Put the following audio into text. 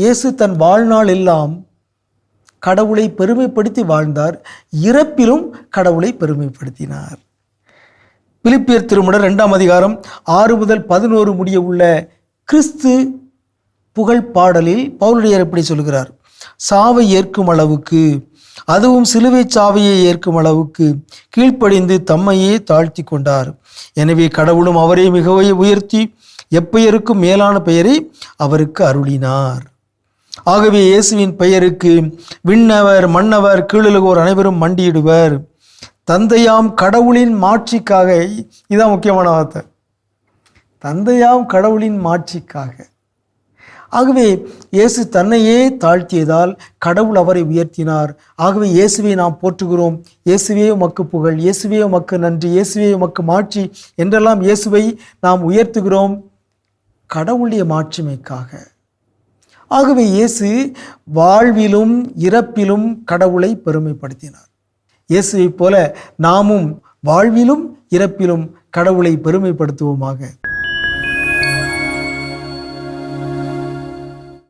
இயேசு தன் வாழ்நாள் எல்லாம் கடவுளை பெருமைப்படுத்தி வாழ்ந்தார். இறப்பிலும் கடவுளை பெருமைப்படுத்தினார். பிலிப்பியர் திருமுடர் ரெண்டாம் அதிகாரம் ஆறு முதல் பதினோரு முடிய உள்ள கிறிஸ்து புகழ் பாடலில் பவுலடியார் எப்படி சொல்கிறார்? சாவை ஏற்கும் அளவுக்கு அதுவும் சிலுவை சாவையை ஏற்கும் அளவுக்கு கீழ்ப்படிந்து தம்மையே தாழ்த்தி கொண்டார். எனவே கடவுளும் அவரை மிகவும் உயர்த்தி எப்பெயருக்கும் மேலான பெயரை அவருக்கு அருளினார். ஆகவே இயேசுவின் பெயருக்கு விண்ணவர் மன்னவர் கீழுலகோர் அனைவரும் மண்டியிடுவர். தந்தையாம் கடவுளின் மாட்சிக்காக இதுதான் முக்கியமான வார்த்தை. தந்தையாம் கடவுளின் மாட்சிக்காக. ஆகவே இயேசு தன்னையே தாழ்த்தியதால் கடவுள் அவரை உயர்த்தினார். ஆகவே இயேசுவை நாம் போற்றுகிறோம். இயேசுவே உமக்கு புகழ் இயேசுவே உமக்கு நன்றி இயேசுவே உமக்கு மாட்சி என்றெல்லாம் இயேசுவை நாம் உயர்த்துகிறோம். கடவுளுடைய மாட்சிமைக்காக. ஆகவே இயேசு வாழ்விலும் இறப்பிலும் கடவுளை பெருமைப்படுத்தினார். இயேசுவைப் போல நாமும் வாழ்விலும் இறப்பிலும் கடவுளை பெருமைப்படுத்துவோமாக.